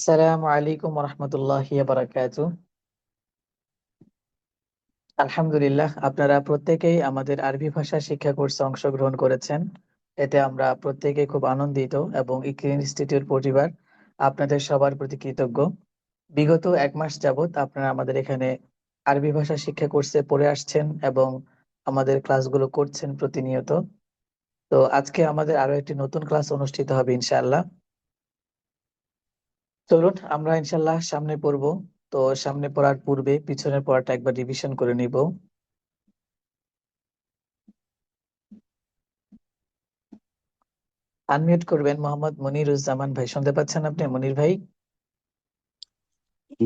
আসসালামু আলাইকুম রহমতুল্লাহি বারাকাতু আলহামদুলিল্লাহ আপনারা প্রত্যেকেই আমাদের আরবি ভাষা শিক্ষা কোর্সে অংশগ্রহণ করেছেন। এতে আমরা প্রত্যেকেই খুব আনন্দিত এবং ইকরি ইনস্টিটিউট পরিবার আপনাদের সবার প্রতি কৃতজ্ঞ। বিগত এক মাস যাবত আপনারা আমাদের এখানে আরবি ভাষা শিক্ষা কোর্সে পড়ে আসছেন এবং আমাদের ক্লাসগুলো করছেন প্রতিনিয়ত। তো আজকে আমাদের আরও একটি নতুন ক্লাস অনুষ্ঠিত হবে ইনশাআল্লাহ। চলুন আমরা ইনশাল্লাহ সামনে পড়ব। তো সামনে পড়ার পূর্বে পিছনের পড়াটা একবার রিভিশন করে নিব। আনমিউট করবেন মোহাম্মদ মনিরুজ্জামান ভাই। শুনতে পাচ্ছেন আপনি মনির ভাই?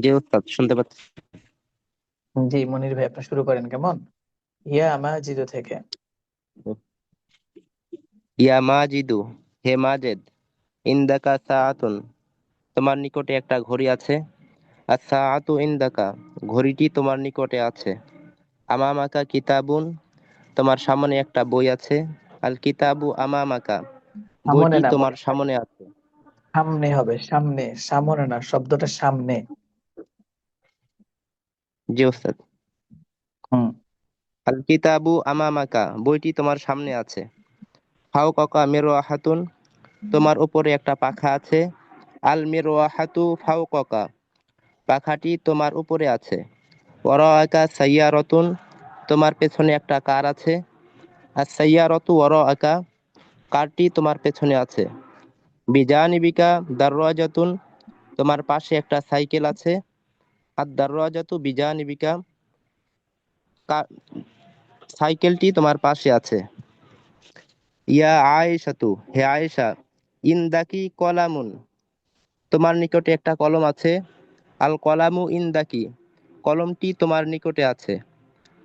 জি ওস্তাদ শুনতে পাচ্ছি। জি মনির ভাই আপনি শুরু করেন কেমন? ইয়া মাজিদু থেকে। ইয়া মাজিদু হে মাজেদ ইন্দাকা সাআতুন। তোমার নিকটে একটা ঘড়ি আছে। আর সাআতু ইন্দাকা ঘড়িটি তোমার নিকটে আছে। আমামাকা কিতাবুন তোমার সামনে একটা বই আছে। আল কিতাবু আমামাকা বইটি তোমার সামনে আছে। সামনে হবে সামনে সামনে না শব্দটা সামনে। জি ওস্তাদ। হুম। আল কিতাবু আমামাকা বইটি তোমার সামনে আছে। ফাওকাকা মিরওয়াহাতুন তোমার উপরে একটা পাখা আছে। আল মিরওয়াহাতু ফাওকাকা, পাখাটি তোমার উপরে আছে। ওয়ারাআকা সাইয়ারাতুন, তোমার পেছনে একটা কার আছে। আর সাইয়ারাতু ওয়ারাআকা, কারটি তোমার পেছনে আছে। বিজানিবিকা দারওয়াজাতুন, তোমার পাশে একটা সাইকেল আছে। আর দারওয়াজাতু বিজানিবিকা সাইকেলটি তোমার পাশে আছে। ইয়া আয়েশাতু, হে আয়েশা, ইন্দাকি কলামুন তোমার নিকটে একটা কলম আছে। আল কলামু ইন্দাকি, কলমটি তোমার নিকটে আছে।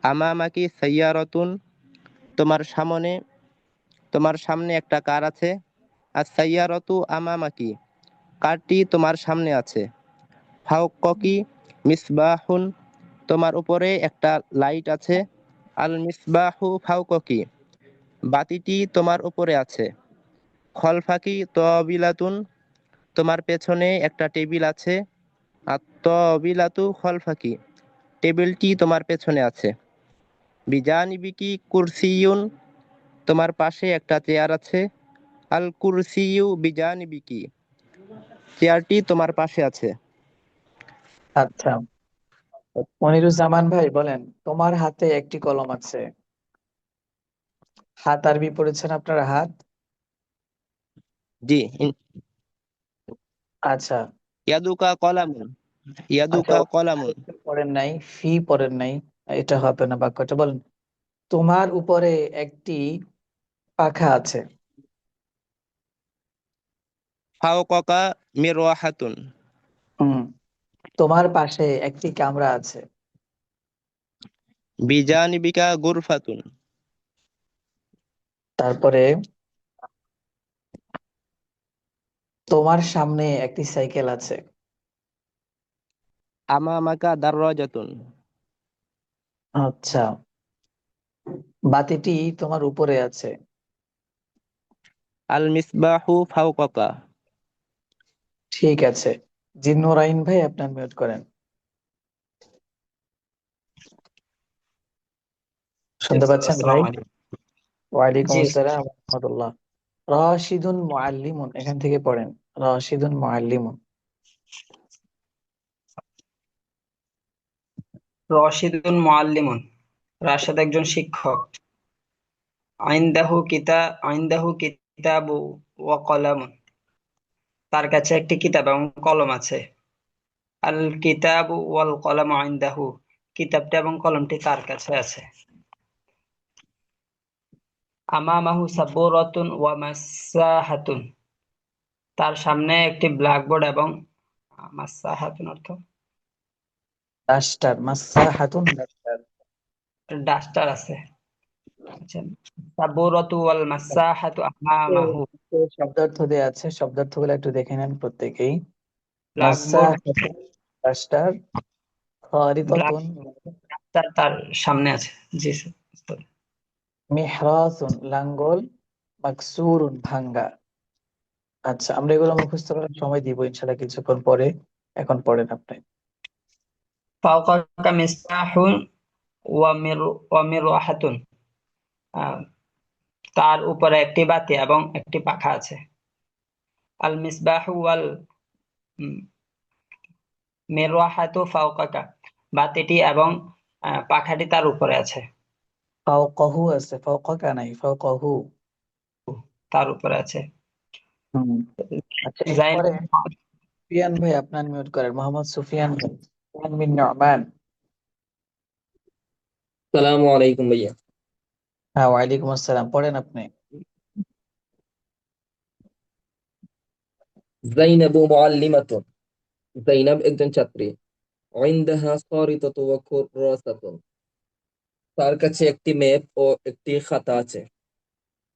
আমামাকি সাইয়ারতুন, তোমার সামনে তোমার সামনে একটা কার আছে। আর সাইয়ারতু আমামাকি কারটি তোমার সামনে আছে। ফাউকি মিসবাহুন, তোমার উপরে একটা লাইট আছে। আল মিসবাহু ফাউকি বাতিটি তোমার উপরে আছে। খলফাকি তবিলাতুন তোমার পেছনে একটা টেবিল আছে। আর তবিলাতু খলফাকি। টেবিলটি তোমার পেছনে আছে। বিজানিবিকি কুরসিয়ুন তোমার পাশে একটা চেয়ার আছে। আল কুরসিয়ু বিজানিবিকি। চেয়ারটি তোমার পাশে আছে। আচ্ছা। মনিরুজ্জামান ভাই বলেন তোমার হাতে একটি কলম আছে। হাত আরবি পড়েছেন আপনার হাত? জি আচ্ছা। ইয়াদুকা কলামুন। ইয়াদুকা আচ্ছা। কলামুন। পড়েন নাই ফি পড়েন নাই এটা হবে না বাক্যটা। বলেন তোমার উপরে একটি পাখা আছে। ফাওকাকা মিরওয়াহাতুন। হুম তোমার পাশে একটি কামরা আছে। বিজানিবিকা গুরফাতুন। তারপরে তোমার সামনে একটি সাইকেল আছে। আমামাকা দারওয়াজাতুন আচ্ছা। বাতিটি তোমার উপরে আছে। আল মিসবাহু ফাওকাকা। ঠিক আছে। জিন্নুরাইন ভাই আপনার মিউট করেন। শুনতে পাচ্ছেন ভাই? ওয়ালাইকুম আসসালাম রহমতুল্লাহ। রাশিদুন মুআল্লিমুন, এখান থেকে পড়েন। রাশিদুন মুআল্লিমুন। রশিদুন মুআল্লিমুন, রাশেদ একজন শিক্ষক। আইনদাহু কিতা, আইনদাহু কিতাবু ওয়া কলামুন। তার কাছে একটি কিতাব এবং কলম আছে। আল কিতাবু ওয়াল কলামু আইনদাহু, কিতাবটা এবং কলমটি তার কাছে আছে। আমামাহু সাবুরাতুন ওয়া মাসাহাতুন। তার সামনে একটি ব্ল্যাকবোর্ড এবং মাসাহাতুন অর্থ? Duster মাসাহাতুন duster. ডাস্টার আছে। আচ্ছা সাবুরাতু ওয়াল মাসাহাতু আমামাহু। শব্দার্থ দেয়া আছে শব্দার্থগুলো একটু দেখে নেন প্রত্যেকেই। ডাস্টার খারিতাতুন তার তার সামনে আছে। জি স্যার। মিহরাসুন, লাঙ্গল, মাকসুরুন, ভাঙ্গা। আচ্ছা আমরা এগুলো মুখস্থ করার সময় দিব ইনশাল্লাহ কিছুক্ষণ পরে। এখন পড়েন আপনি। ফাওকাকা মিসবাহুন ওয়া মির, ওয়া মিরওয়াহাতুন তার উপরে একটি বাতি এবং একটি পাখা আছে। আল মিসবাহু ওয়াল মিরওয়াহাতু ফাওকাকা। বাতিটি এবং পাখাটি তার উপরে আছে। ফাওকাহু আছে। ফাওকাকা নাই? ফাওকাহু। তার উপরে আছে। হুম। আচ্ছা জাইন এরপরে সুফিয়ান ভাই আপনার মিউট করেন। মোহাম্মদ সুফিয়ান ভাই সুফিয়ান বিন নুরমান সালামু আলাইকুম ভাইয়া। হ্যাঁ ওয়ালাইকুম আসসালাম। পড়েন আপনি। জাইনাবু মুআল্লিমাতুন। জাইনাব একজন ছাত্রী। ইনদাহা খারিতাতু ওয়া কুররাসাতুন। তার কাছে একটি ম্যাপ ও একটি খাতা আছে।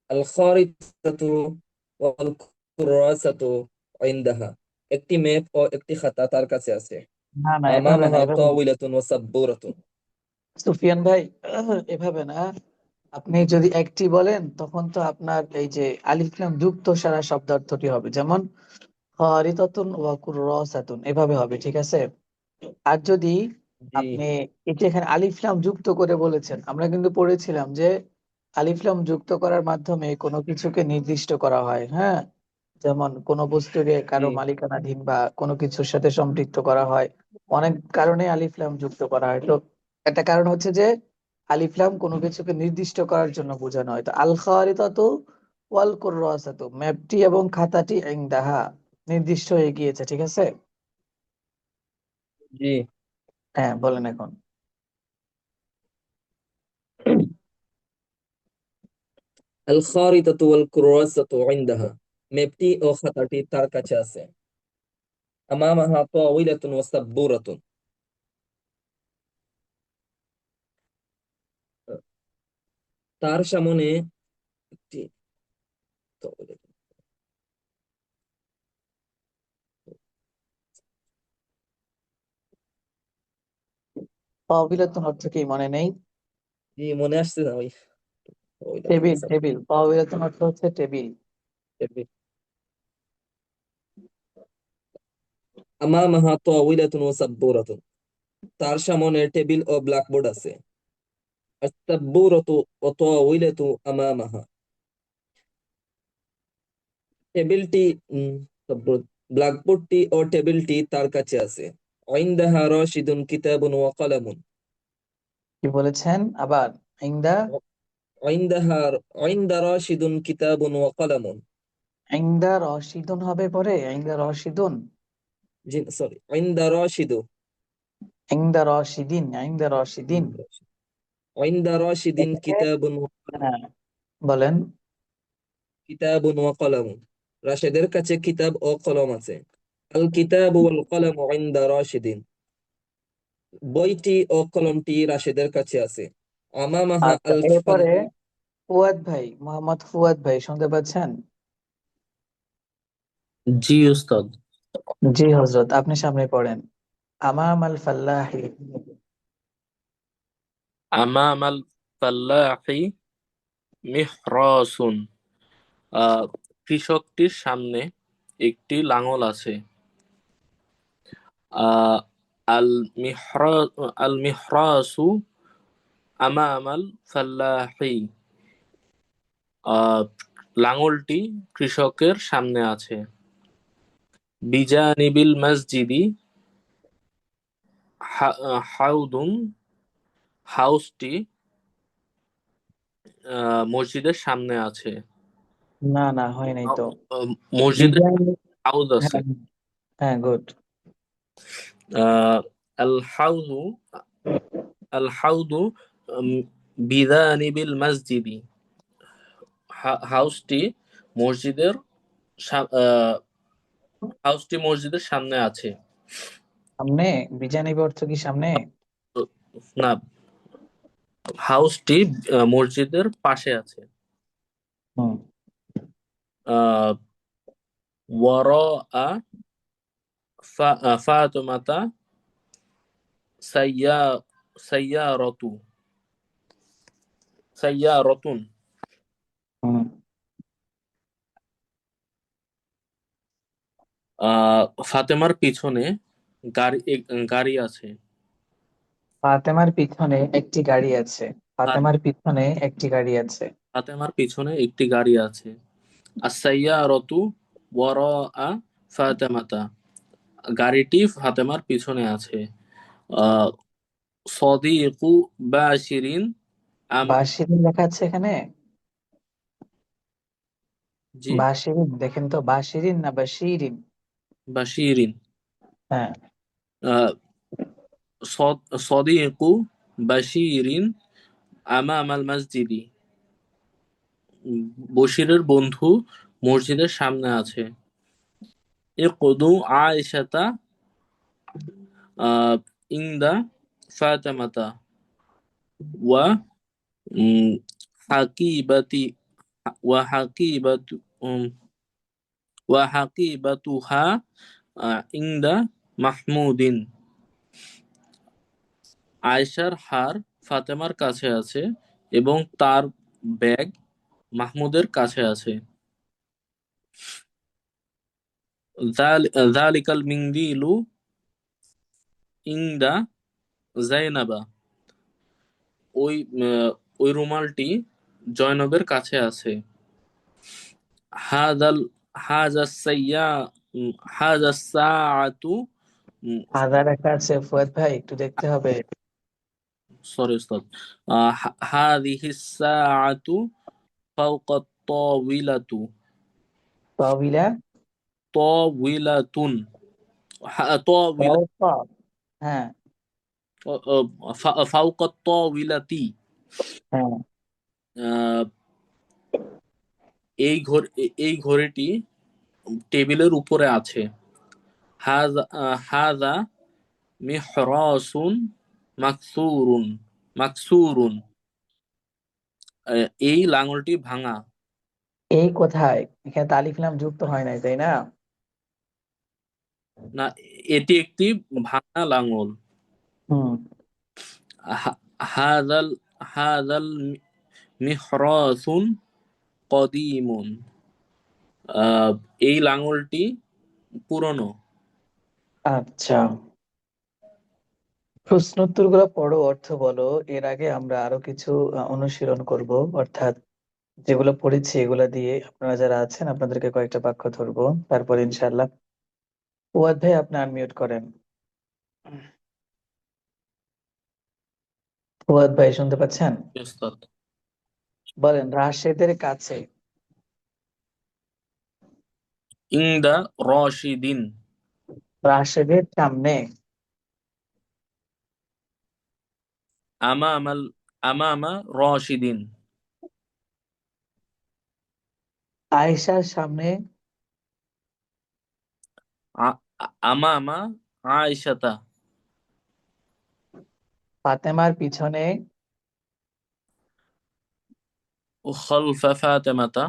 আল খারিতাতু ওয়াল কুররাসাতু ইনদাহা। একটি ম্যাপ ও একটি খাতা তার কাছে আছে। না না আমামাহা ওয়া সাব্বুরাতুন সুফিয়ান ভাই এভাবে না। আপনি যদি একটি বলেন তখন তো আপনার এই যে আলিফ লাম যুক্ত সারা শব্দার্থটি হবে। যেমন খারিতাতুন ওয়া কুররাসাতুন এভাবে হবে ঠিক আছে? আর যদি আপনি এটি এখানে আলিফ লাম যুক্ত করে বলেছেন আমরা কিন্তু পড়েছিলাম যে আলিফ লাম যুক্ত করার মাধ্যমে কোনো কিছুকে নির্দিষ্ট করা হয় হ্যাঁ? যেমন কোনো বস্তুকে কারও মালিকানাধীন বা কোনো কিছুর সাথে সম্পৃক্ত করা হয় অনেক কারণে আলিফ লাম যুক্ত করা হয়। তো একটা কারণ হচ্ছে যে আলিফ লাম কোনো কিছুকে নির্দিষ্ট করার জন্য বোঝানো হয়। তো আল খারিতাতু ওয়াল কুররাসাতু ম্যাপটি এবং খাতাটি ইনদাহা নির্দিষ্ট হয়ে গিয়েছে ঠিক আছে? জি। হ্যাঁ বলেন এখন। আল খারিতাতু ওয়াল কুররাসাতু ইনদাহা। ম্যাপটি ও খাতাটি তার কাছে আছে। তার সামনে একটি তাওইলাতুন তাওবিলাতুন অর্থ কি মনে নেই। জি মনে আসছে না ওই টেবিল টেবিল তাওবিলাতুন অর্থ হচ্ছে টেবিল। আমামাহা ওয়া সাব্বুরাতুন। তার সামনে টেবিল ও ব্ল্যাকবোর্ড আছে। আস-সাব্বুরাতু ওয়া তাওইলাতু আমামাহা। টেবিলটি ব্ল্যাকবোর্ডটি ও টেবিলটি তার কাছে আছে। ইনদাহা রাশিদুন কিতাবুন ওয়া কলামুন কি বলেছেন? আবার ইংদা ইনদাহা ইনদা রাশিদুন কিতাবুন ওয়া কলামুন রশিদুন হবে পরে ইংদা রশিদুন জি সরি ইনদা রাশিদু ইংদা রশিদিন ইংদা রশিদিন ইনদা রাশিদিন কিতাবুন বলেন। কিতাবুন ওয়া কলামুন রাশেদের কাছে কিতাব ও কলম আছে। আল কিতাবু ওয়াল কলামু ইনদা রাশিদিন বইটি ও কলমটি রাশেদের কাছে আছে। আমামাহা আচ্ছা আল এরপরে ফুয়াদ ভাই মোহাম্মদ ফুয়াদ ভাই শুনতে পাচ্ছেন? জি উস্তাদ। জি হজরত আপনি সামনে পড়েন। আমাম আল ফাল্লাহি আমাম আল ফাল্লাহি মিহরাসুন। আহ, কৃষকটির সামনে একটি লাঙল আছে। আল মিহরা আল মিহরাসু আমাম আল ফাল্লাহি লাঙলটি কৃষকের সামনে আছে। বিজানিবিল মসজিদি হাউদুন হাউসটি মসজিদের সামনে আছে। না না হয় নাই তো। মসজিদে বিজানি আছে। হ্যাঁ হ্যাঁ গুড। আল হাউদু আল হাউদু বিদানিবিল মসজিদি। হাউসটি মসজিদের হাউসটি মসজিদের সামনে আছে। সামনে? বিজানিবি অর্থ কি সামনে? না হাউসটি আহ, মসজিদের পাশে আছে। হুম। ফাতিমাতা সাইয়া সাইয়ারাতু। সাইয়ারাতুন। আহ ফাতেমার পিছনে গাড়ি গাড়ি আছে। ফাতেমার পিছনে একটি গাড়ি আছে। ফাতেমার পিছনে একটি গাড়ি আছে। ফাতেমার পিছনে একটি গাড়ি আছে। আস-সাইয়ারাতু ওয়ারাআ ফাতেমাতা। গাড়িটি ফাতেমার পিছনে আছে। সদিকু বাশিরিন বাশিরিন লেখা আছে এখানে? জি। বাশিরিন দেখেন তো বাশিরিন না বাশিরিন? বাশিরিন। হ্যাঁ। সদিকু বাশিরিন আমামাল মসজিদি। উম, বশিরের বন্ধু মসজিদের সামনে আছে। ইকদু আয়েশাতা ইনদা ফাতেমাতা ওয়া হাকিবাতি ওয়া হাকিবাতু ওয়া হাকিবাতুহা ইনদা মাহমুদিন আয়েশার হার ফাতেমার কাছে আছে এবং তার ব্যাগ মাহমুদের কাছে আছে। যালিকাল মিন্দিলু ইনদা জাইনাবা ওই ওই রুমালটি জয়নবের কাছে আছে। হাদাল হাজা সাইয়া হাজা সাআতু হাজার লেখা আছে ফুয়াদ ভাই একটু দেখতে হবে। সরি উস্তাদ হাদিহি সাআতু ফাওকা তাওিলাতু তাওবিলা তাওিলাতুন হা- তাওিলা হ্যাঁ আহ, ফাওকা হ্যাঁ এই ঘড়ি এই ঘড়িটি টেবিলের উপরে আছে। হাজা আহ, হাজা মিহরাসুন মাকসুরুন মাকসুরুন। আহ, এই লাঙলটি ভাঙা। এই কোথায়? এখানে তো আলিফ লাম যুক্ত হয় নাই তাই না? না এটি একটি ভাঙা লাঙল। হাজাল হাজাল মিহরাসুন কদিমুন। এই লাঙলটি পুরনো। আচ্ছা। প্রশ্নোত্তরগুলো পড়ো অর্থ বলো। এর আগে আমরা আরও কিছু অনুশীলন করব। অর্থাৎ যেগুলো পড়েছি এগুলা দিয়ে আপনারা যারা আছেন আপনাদেরকে কয়েকটা বাক্য ধরবো। তারপর ইনশাল্লাহ ফুয়াদ ভাই আপনি আনমিউট করেন। ফুয়াদ ভাই শুনতে পাচ্ছেন? বলেন রাশেদের কাছে। ইংদা রশিদিন। রাশেদের সামনে। আমামাল আমামা রশিদিন। আয়েশার সামনে। আমামা আয়েশাতা ফাতেমার পিছনে খলফা ফাতেমাতা।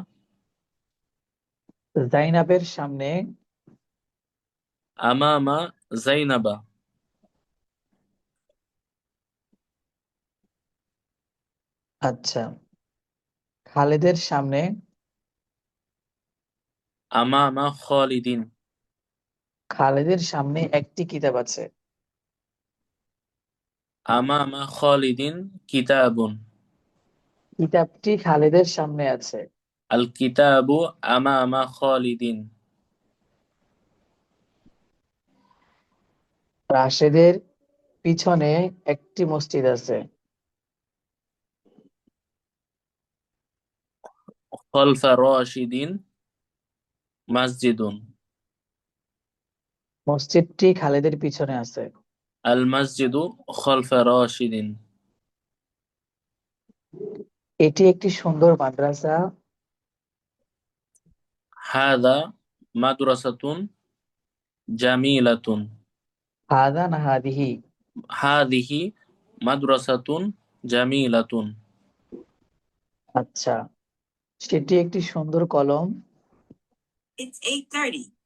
জাইনাবের সামনে আমামা জাইনাবা। আচ্ছা। খালেদের সামনে আমামা খালিদিন। খালেদের সামনে একটি কিতাব আছে। আমামা খালিদিন কিতাবুন। কিতাবটি খালেদের সামনে আছে। আল কিতাবু আমামা খালিদিন। রাশেদের পিছনে একটি মসজিদ আছে। খলফা রশিদিন মসজিদুন। মসজিদটি খালেদের পিছনে আছে। আল মসজিদু খলফা রশিদিন। এটি একটি সুন্দর মাদ্রাসা। হাদা মাদ্রাসাতুন জামিলাতুন। হাদা না হাদিহি? হাদিহি মাদ্রাসাতুন জামিলাতুন। আচ্ছা সেটি একটি সুন্দর কলম। It's eight thirty. আহ,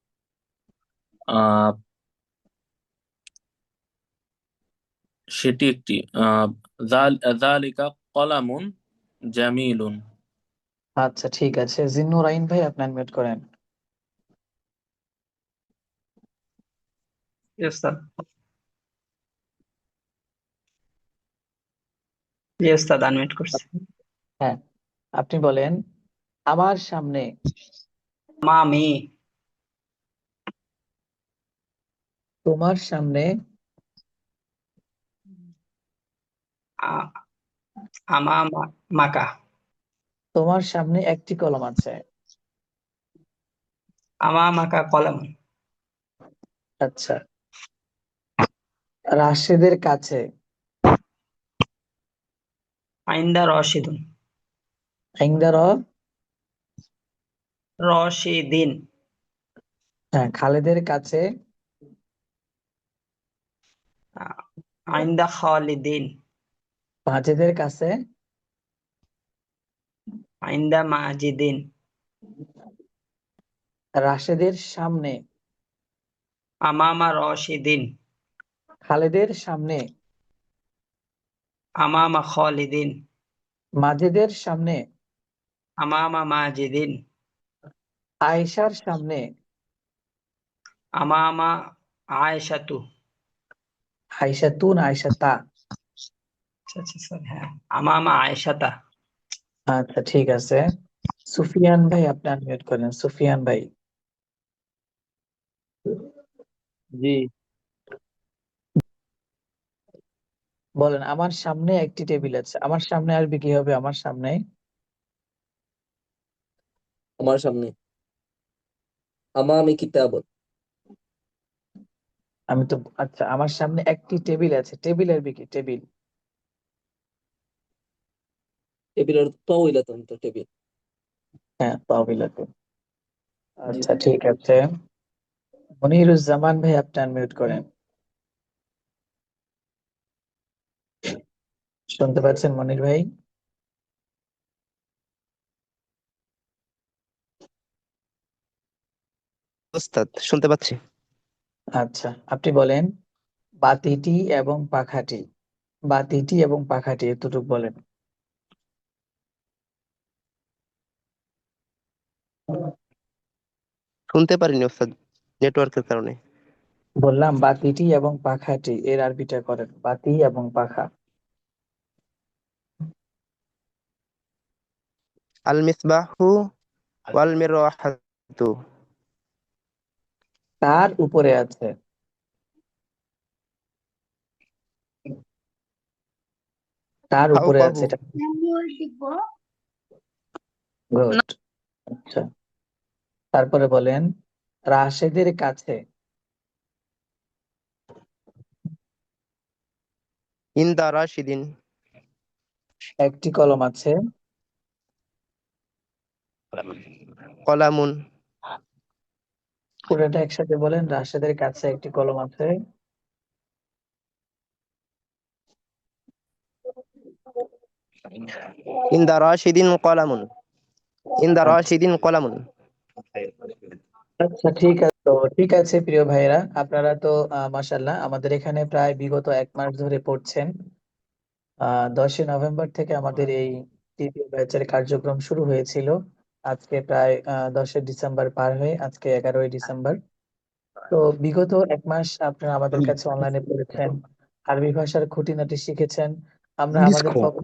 সেটি একটি যালিকা কলামুন জামিলুন। আচ্ছা ঠিক আছে। জিন্নুরাইন ভাই আপনি আনমিউট করেন। করছি। হ্যাঁ আপনি বলেন আমার সামনে মামি তোমার সামনে আ- আমামা মাকা। তোমার সামনে একটি কলম আছে। আমামাকা কলম। আচ্ছা। রাশেদের কাছে। আইন্দা রশিদুন। ইংদার রশিদিন। হ্যাঁ খালেদের কাছে। আইন্দা খালিদিন। মাঝেদের কাছে? আইন্দা মাজিদিন। রাশেদের সামনে। আমামা রশিদিন। খালেদের সামনে। আমামা খালিদিন। মাঝেদের সামনে। আমামা মাজিদিন। আয়েশার সামনে। আমামা আয়েশাতু। আয়েশা তুন আয়েশা তা আচ্ছা আচ্ছা হ্যাঁ। আয়েশাতা। আচ্ছা ঠিক আছে। সুফিয়ান ভাই আপনি আনমিউট করেন। সুফিয়ান ভাই। জি। বলেন আমার সামনে একটি টেবিল আছে। আমার সামনে আরবি কি হবে? আমার সামনে? আমার সামনে। আমামি কিতাবুন আমি তো আচ্ছা আমার সামনে একটি টেবিল আছে। টেবিল আরবি কি টেবিল। টেবিলের তাওইলাতুন তো টেবিল। হ্যাঁ তাবিলাতে আচ্ছা ঠিক আছে। মনিরুজ্জামান ভাই আপনি আনমিউট করেন। শুনতে পাচ্ছেন মনির ভাই? ওস্তাদ শুনতে পাচ্ছি। আচ্ছা আপনি বলেন বাতিটি এবং পাখাটি। বাতিটি এবং পাখাটি এতটুকু বলেন। শুনতে পারিনি ওস্তাদ নেটওয়ার্কের কারণে। বললাম বাতিটি এবং পাখাটি এর আরবিটা করেন। বাতি এবং পাখা। আল মিসবাহু ওয়াল মিরওয়াহাতু তার উপরে আছে। তার উপরে আছে এটা। গুড আচ্ছা। তারপরে বলেন রাশেদের কাছে। ইনদা রাশিদিন। একটি কলম আছে। কলামুন। পুরোটা একসাথে বলেন রাশেদের কাছে একটি কলম আছে। ইনদা রাশিদিন কলামুন। ইনদা রাশিদিন কলামুন। আচ্ছা ঠিক আছে তো ঠিক আছে প্রিয় ভাইরা আপনারা তো আহ, মাশাআল্লাহ আমাদের এখানে প্রায় বিগত এক মাস ধরে পড়ছেন। আহ দশই নভেম্বর থেকে আমাদের এই তৃতীয় ব্যাচের কার্যক্রম শুরু হয়েছিল। আজকে প্রায় দশই ডিসেম্বর পার হয়ে আজকে এগারোই ডিসেম্বর। তো বিগত এক মাস আপনারা আমাদের কাছে অনলাইনে পড়েছেন আরবি ভাষার খুঁটিনাটি শিখেছেন। আমরা আমাদের পক্ষ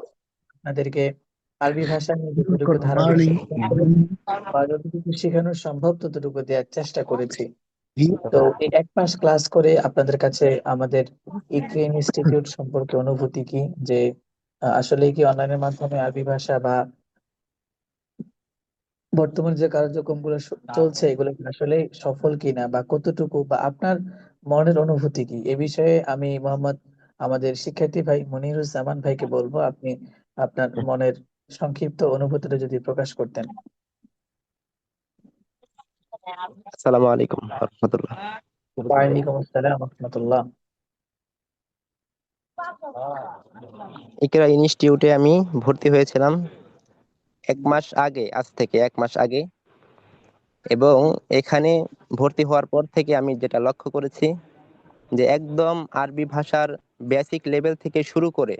আপনাদেরকে আরবি ভাষা নিয়ে যতটুকু বা যতটুকু শেখানো সম্ভব ততটুকু দেওয়ার চেষ্টা করেছি। তো এই এক মাস ক্লাস করে আপনাদের কাছে আমাদের ইকরিন ইনস্টিটিউট সম্পর্কে অনুভূতি কি? যে আসলে কি অনলাইনের মাধ্যমে আরবি ভাষা বা বর্তমান যে কার্যক্রমগুলো স- চলছে এগুলো কি আসলে সফল কিনা বা কতটুকু বা আপনার মনের অনুভূতি কি? এ বিষয়ে আমি মোহাম্মদ আমাদের শিক্ষার্থী ভাই মনিরুজ্জামান ভাইকে বলব আপনি আপনার মনের সংক্ষিপ্ত অনুভূতিটা যদি প্রকাশ করতেন। আসসালামু আলাইকুম রহমতুল্লাহ। ওয়ালাইকুম আসসালাম রহমতুল্লাহ। ইকরা ইনস্টিটিউটে আমি ভর্তি হয়েছিলাম। এক মাস আগে, আজ থেকে এক মাস আগে। এবং এখানে ভর্তি হওয়ার পর থেকে আমি যেটা লক্ষ্য করেছি যে একদম আরবি ভাষার বেসিক লেভেল থেকে শুরু করে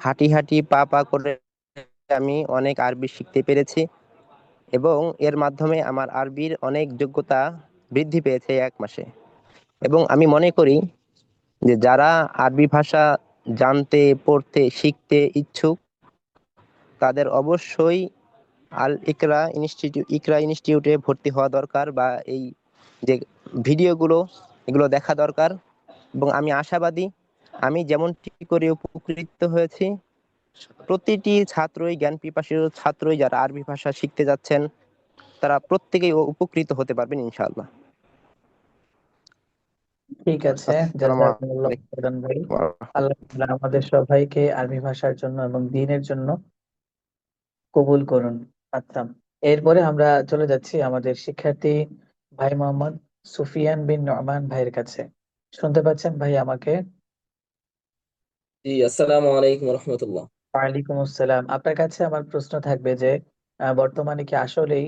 হাঁটি হাঁটি, পা পা করে আমি অনেক আরবি শিখতে পেরেছি। এবং এর মাধ্যমে আমার আরবির অনেক যোগ্যতা বৃদ্ধি পেয়েছে এক মাসে। এবং আমি মনে করি যে যারা আরবি ভাষা জানতে, পড়তে, শিখতে ইচ্ছুক তাদের অবশ্যই আল ইকরা ইনস্টিটিউট ইকরা ইনস্টিটিউটে ভর্তি হওয়া দরকার বা এই যে ভিডিওগুলো এগুলো দেখা দরকার। এবং আমি আশাবাদী আমি যেমনটি করে উপকৃত হয়েছি প্রতিটি ছাত্রই জ্ঞান পিপাসু ছাত্রই যারা আরবি ভাষা শিখতে যাচ্ছেন তারা প্রত্যেকেই উপকৃত হতে পারবেন ইনশাআল্লাহ। ঠিক আছে ভাই। আল্লাহ আমাদের সবাইকে আরবি ভাষার জন্য এবং দিনের জন্য কবুল করুন আচ্ছা এরপরে আমরা চলে যাচ্ছি আমাদের শিক্ষার্থী ভাই মোহাম্মদ সুফিয়ান বিন নোমান ভাইয়ের কাছে। শুনতে পাচ্ছেন ভাই আমাকে? জি আসসালামু আলাইকুম রহমতুল্লাহ। ওয়ালাইকুম আসসালাম। আপনার কাছে আমার প্রশ্ন থাকবে যে বর্তমানে কি আসলেই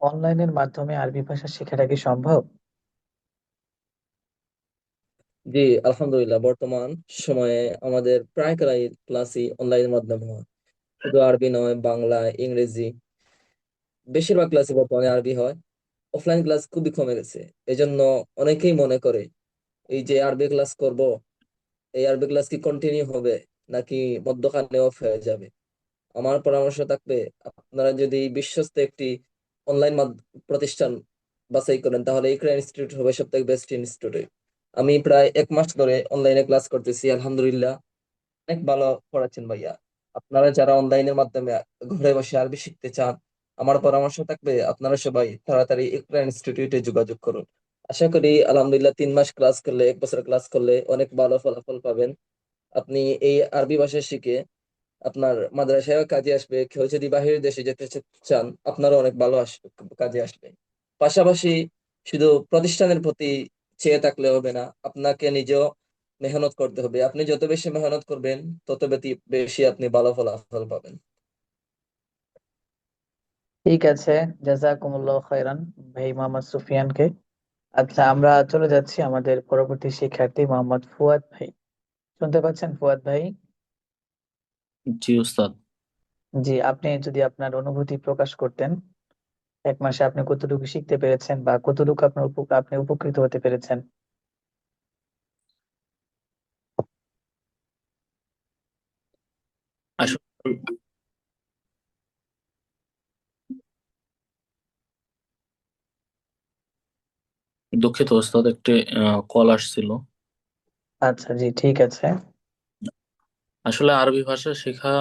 অনলাইনের মাধ্যমে আরবি ভাষা শেখাটা কি সম্ভব? জি আলহামদুলিল্লাহ। বর্তমান সময়ে আমাদের প্রায় ক্লাসই অনলাইনের মাধ্যমে হয়। আরবি নয়, বাংলা, ইংরেজি, বেশিরভাগ ক্লাসই বর্তমানে আরবি হয়। অফলাইন ক্লাস খুবই কমে গেছে। এজন্য অনেকেই মনে করে, এই যে আরবি ক্লাস করব, এই আরবি ক্লাস কি কন্টিনিউ হবে, নাকি মধ্যখানে অফ হয়ে যাবে? আমার পরামর্শ থাকবে, আপনারা যদি বিশ্বস্ত একটি অনলাইন প্রতিষ্ঠান বাছাই করেন, তাহলে ইকরা ইনস্টিটিউট হবে সব থেকে বেস্ট ইনস্টিটিউট আমি প্রায় এক মাস ধরে অনলাইনে ক্লাস করতেছি, আলহামদুলিল্লাহ। অনেক ভালো পড়াচ্ছেন ভাইয়া। আপনারা যারা অনলাইনের মাধ্যমে ঘরে বসে আরবি শিখতে চান, আমার পরামর্শ থাকবে আপনারা সবাই তাড়াতাড়ি ইকরা ইনস্টিটিউটে যোগাযোগ করুন। আশা করি, আলহামদুলিল্লাহ, তিন মাস ক্লাস করলে, এক বছর ক্লাস করলে অনেক ভালো ফলাফল পাবেন। আপনি এই আরবি ভাষা শিখে আপনার মাদ্রাসায় কাজে আসবে, কেউ যদি বাহিরের দেশে যেতে চান, আপনারও অনেক ভালো আসবে কাজে আসবে। পাশাপাশি শুধু প্রতিষ্ঠানের প্রতি চেয়ে থাকলে হবে না, আপনাকে নিজেও মেহনত করতে হবে। আপনি যত বেশি মেহনত করবেন তত বেশি বেশি আপনি ভালো ফলাফল পাবেন। ঠিক আছে জাযাকুমুল্লাহ খাইরান ভাই মোহাম্মদ সুফিয়ানকে। আচ্ছা আমরা চলে যাচ্ছি আমাদের পরবর্তী শিক্ষার্থী মোহাম্মদ ফুয়াদ ভাই। শুনতে পাচ্ছেন ফুয়াদ ভাই? জি উস্তাদ জি আপনি যদি আপনার অনুভূতি প্রকাশ করতেন এক মাসে আপনি কতটুকু শিখতে পেরেছেন বা কতটুকু আপনার উপ- আপনি উপকৃত হতে পেরেছেন আসলে দুঃখিত ওস্তাদ একটি কল আসছিল। আচ্ছা জি ঠিক আছে। আসলে আরবি ভাষা শেখা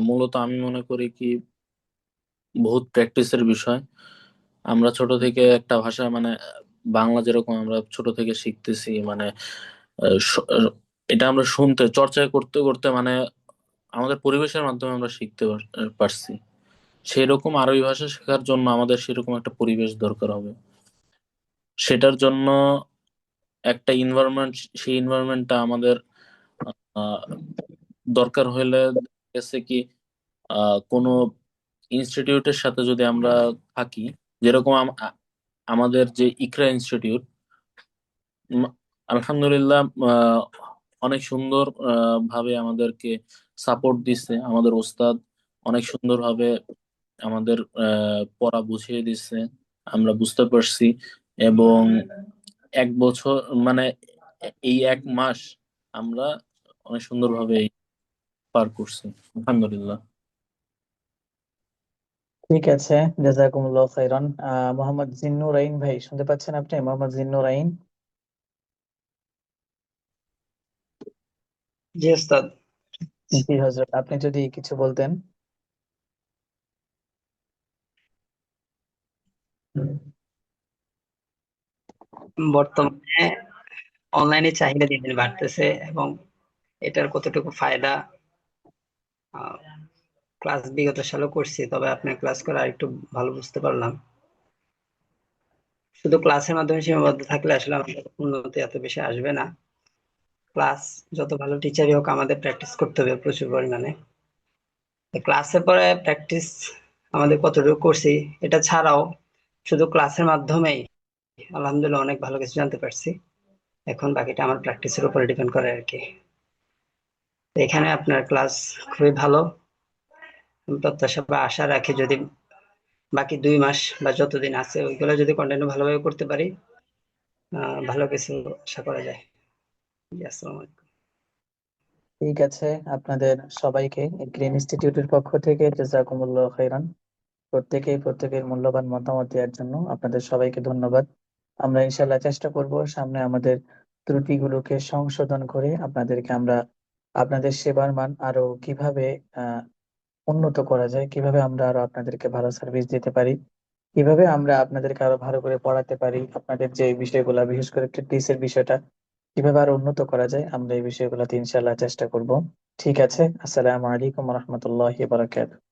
মূলত আমি মনে করি কি বহুত প্র্যাকটিসের বিষয়। আমরা ছোট থেকে একটা ভাষা মানে বাংলা যেরকম আমরা ছোট থেকে শিখতেছি মানে এটা আমরা শুনতে চর্চা করতে করতে মানে আমাদের পরিবেশের মাধ্যমে আমরা শিখতে পার- পারছি। সেরকম আরবি ভাষা শেখার জন্য আমাদের সেরকম একটা পরিবেশ দরকার হবে। সেটার জন্য একটা ইনভায়রনমেন্ট সেই ইনভায়রনমেন্টটা আমাদের দরকার হলে গেছে কি কোনো ইনস্টিটিউটের সাথে যদি আমরা থাকি, যেরকম আমাদের যে ইকরা ইনস্টিটিউট আলহামদুলিল্লাহ অনেক সুন্দর ভাবে আমাদেরকে সাপোর্ট দিচ্ছে আমাদের ওস্তাদ অনেক সুন্দর ভাবে আমাদের পড়া বুঝিয়ে দিচ্ছে আমরা বুঝতে পারছি। এবং এক বছর মানে এই এক মাস আমরা অনেক সুন্দরভাবে পার করছি। আলহামদুলিল্লাহ। ঠিক আছে। জাযাকুমুল্লাহ খাইরান মোহাম্মদ জিন্নুরাইন ভাই, শুনতে পাচ্ছেন আপনি? মোহাম্মদ জিন্নুরাইন জি ওস্তাদ জি আপনি যদি কিছু বলতেন। বর্তমানে অনলাইনে চাহিদা দিন দিন বাড়তেছে এবং এটার কতটুকু ফায়দা ক্লাস বিগত সালে করছি তবে আপনার ক্লাস করে আরেকটু ভালো বুঝতে পারলাম। শুধু ক্লাসের মাধ্যমে সীমাবদ্ধ থাকলে আসলে আমাদের উন্নতি এত বেশি আসবে না। ক্লাস যত ভালো টিচারই হোক, আমাদের প্র্যাকটিস করতে হবে প্রচুর পরিমাণে। ক্লাসের পরে প্র্যাকটিস আমাদের কতটুকু করছি, এটা ছাড়াও শুধু ক্লাসের মাধ্যমেই আলহামদুলিল্লাহ অনেক ভালো কিছু জানতে পারছি। এখন বাকিটা আমার প্র্যাকটিসের উপরে ডিপেন্ড করে আর কি এখানে আপনার ক্লাস খুবই ভালো। প্রত্যাশা বা আশা রাখি যদি বাকি দুই মাস বা যতদিন আছে, ওইগুলো যদি কন্টিনিউ ভালোভাবে করতে পারি ভালো কিছু আশা করা যায়। ঠিক আছে, আপনাদের সবাইকে গ্রিন ইনস্টিটিউটের পক্ষ থেকে জাজাকুমুল্লাহ খাইরান প্রত্যেকের মূল্যবান মতামত দেওয়ার জন্য আপনাদের সবাইকে ধন্যবাদ। আমরা ইনশাল্লাহ চেষ্টা করব সামনে আমাদের ত্রুটিগুলোকে সংশোধন করে আপনাদেরকে আমরা আপনাদের সেবার মান আরও কীভাবে উন্নত করা যায়, কীভাবে আমরা আরও আপনাদেরকে ভালো সার্ভিস দিতে পারি, কীভাবে আমরা আপনাদেরকে আরও ভালো করে পড়াতে পারি, আপনাদের যে বিষয়গুলো, বিশেষ করে টেস্টের বিষয়টা কীভাবে আরও উন্নত করা যায়, আমরা এই বিষয়গুলোতে ইনশাল্লাহ চেষ্টা করব। ঠিক আছে, আসসালামু আলাইকুম রহমতুল্লাহ বারাকাতুহু।